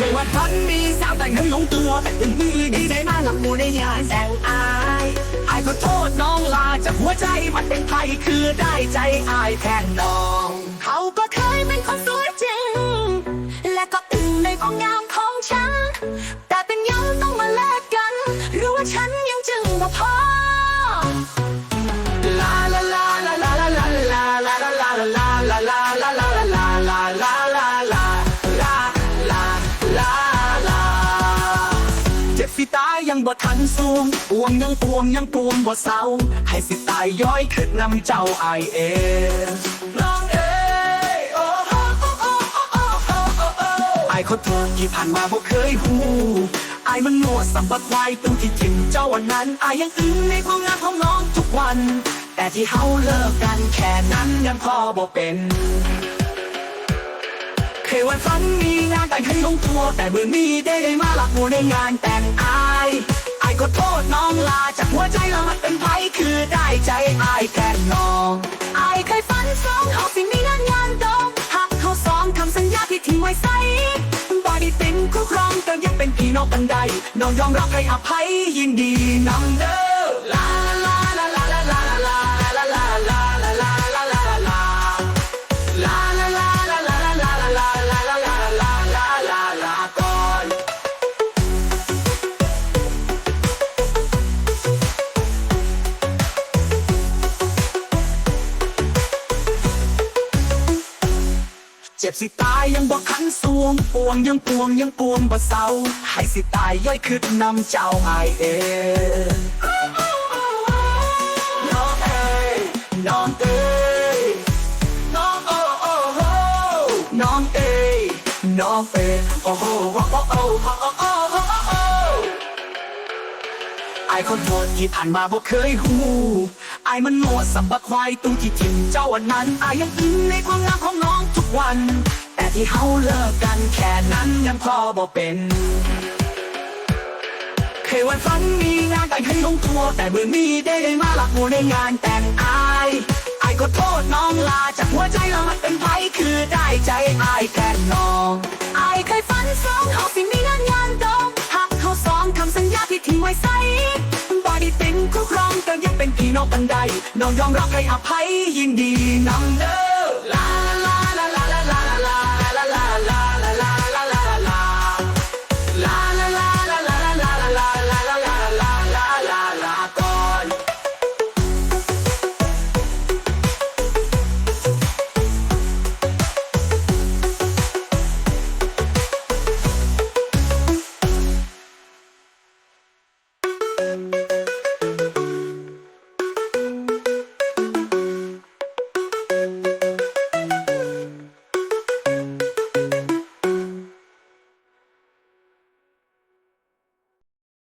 เคยว่าพันมีสาวแต่งให้ลงตัวแต่ถึงมือดีใจมากหลับมูในงานแต่งอายอายขอโทษน้องลาจากหัวใจมันเป็นไทยคือได้ใจอายแทนน้อง เขาก็เคยเป็นคนสวยจริง และก็อึ้งในความงามของฉัน แต่เป็นยังต้องมาแลกกัน หรือว่าฉันยังจึงบ่พอลาลาลาลาลาลาลาลาลาลาลาลาลาลาลาลาายังบ่ทันสูงปวงยังปวงยังปวงบ่เศร้า ให้สิตายย้อยขึ้นนำเจ้าไอเอน้องเอโอไอเขาถูกที่ผ่านมาบ่เคยหูไอมันโง่สัมบัติไวตู้ที่ทิ้งเจ้าวันนั้นไอยังอึ้งในความงามของน้องทุกวัน แต่ที่เฮาเลิกกันแค่นั้นยังพอบ่เป็น เคยวันฝันมีงานแต่งให้ลงตัว แต่เมื่อนี้ได้มาหลักหัวในงานแต่งอายอายก็โทษน้องลาจากหัวใจเรามันเป็นไผคือได้ใจอายแทนน้องอายเคยฝันสองเขาสิมีงานงานดองหักเขาสองทำสัญญาที่ทิ้งไว้ใส่บอดี้เป็นคู่ครองก็ยังเป็นพี่น้องกันใดน้องยอมรับให้อภัยยินดีน้องเด้อลาลาลา เจ็บสิตายยังบ่ขันสวงปวงยังปวงยังปวงบ่เศร้าให้สิตายย่อยคืดนำเจ้าไอเองน้องเอ้น้องเอ้น้องโอ้โอโหน้องเอน้องเอ้โอโหโอโอโอโอโอไอคนโทษที่ผ่านมาบ่เคยหู ไอ้มันโง่สับบักควายตุ้งที่ทิมเจ้าวันนั้นไอ้ยังอึ้งในความงามของน้องทุกวัน แต่ที่เฮาเลิกกันแค่นั้นยังพอบ่เป็นเคยวันฝันมีงานแต่งให้ลงตัวแต่เมื่อนี้ได้ได้มาหลักหัวในงานแต่งอายไอ้ก็โทษน้องลาจากหัวใจเรามันเป็นไผคือได้ใจอายแทนน้องอายเคยฝันสองเขาสิมีงานงานดองหักเขาสองทำสัญญาที่ทิ้งไว้ใส่ บอดี้เป็นคู่ครองก็ยังเป็นพี่น้องกันใดน้องยอมรับให้อภัยยินดีน้อ